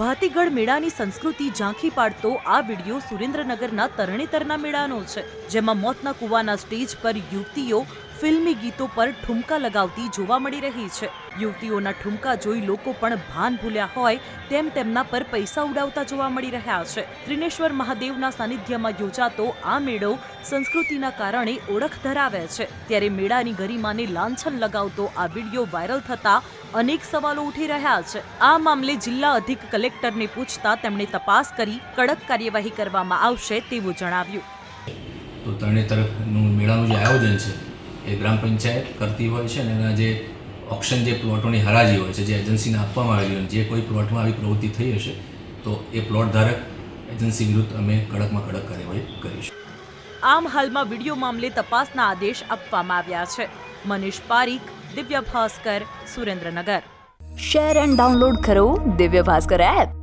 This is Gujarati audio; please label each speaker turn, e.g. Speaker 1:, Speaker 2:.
Speaker 1: ભાતીગઢ મેળાની સંસ્કૃતિ ઝાંખી પાડતો આ વીડિયો સુરેન્દ્રનગરના તરણેતરના મેળાનો છે, જેમાં મોતના કુવાના સ્ટેજ પર યુવતીઓ ફિલ્મી ગીતો પર ઠુમકા લગાવતી જોવા મળી રહી છે. યુવતીઓના ઠુમકા જોઈ લોકો પણ ભાન ભૂલ્યા હોય તેમ તેમના પર પૈસા ઉડાવતા જોવા મળી રહ્યા છે. ત્રિનેશ્વર મહાદેવના સાનિધ્યમાં યોજાતો આ મેળો સંસ્કૃતિના કારણે ઓળખ ધરાવે છે. ત્યારે મેળાની ગરિમાને લાંછન લગાવતો આ વીડિયો વાયરલ થતા અનેક સવાલો ઉઠી રહ્યા છે. આ મામલે જિલ્લા અધિક કલેક્ટરને પૂછતા તેમણે તપાસ કરી કડક કાર્યવાહી કરવામાં આવશે તેવું જણાવ્યું.
Speaker 2: તો તરણેતરનું મેળાનું જે આયોજન છે એ ગ્રામ પંચાયત કરતી હોય છે અને એના જે ઓપ્શન જે પ્લોટોની હરાજી હોય છે જે એજન્સીને આપવામાં આવેલી હોય જે કોઈ પ્લોટમાં આવી પ્રવૃત્તિ થઈ હશે તો એ પ્લોટ ધારક એજન્સી વિરુદ્ધ અમે કડકમાં કડક કાર્યવાહી કરીશું.
Speaker 1: આમ હાલમાં વીડિયો મામલે તપાસના આદેશ આપવામાં આવ્યા છે. Manish Parikh Divya Bhaskar Surendranagar.
Speaker 3: Share and download કરો દિવ્ય ભાસ્કર એપ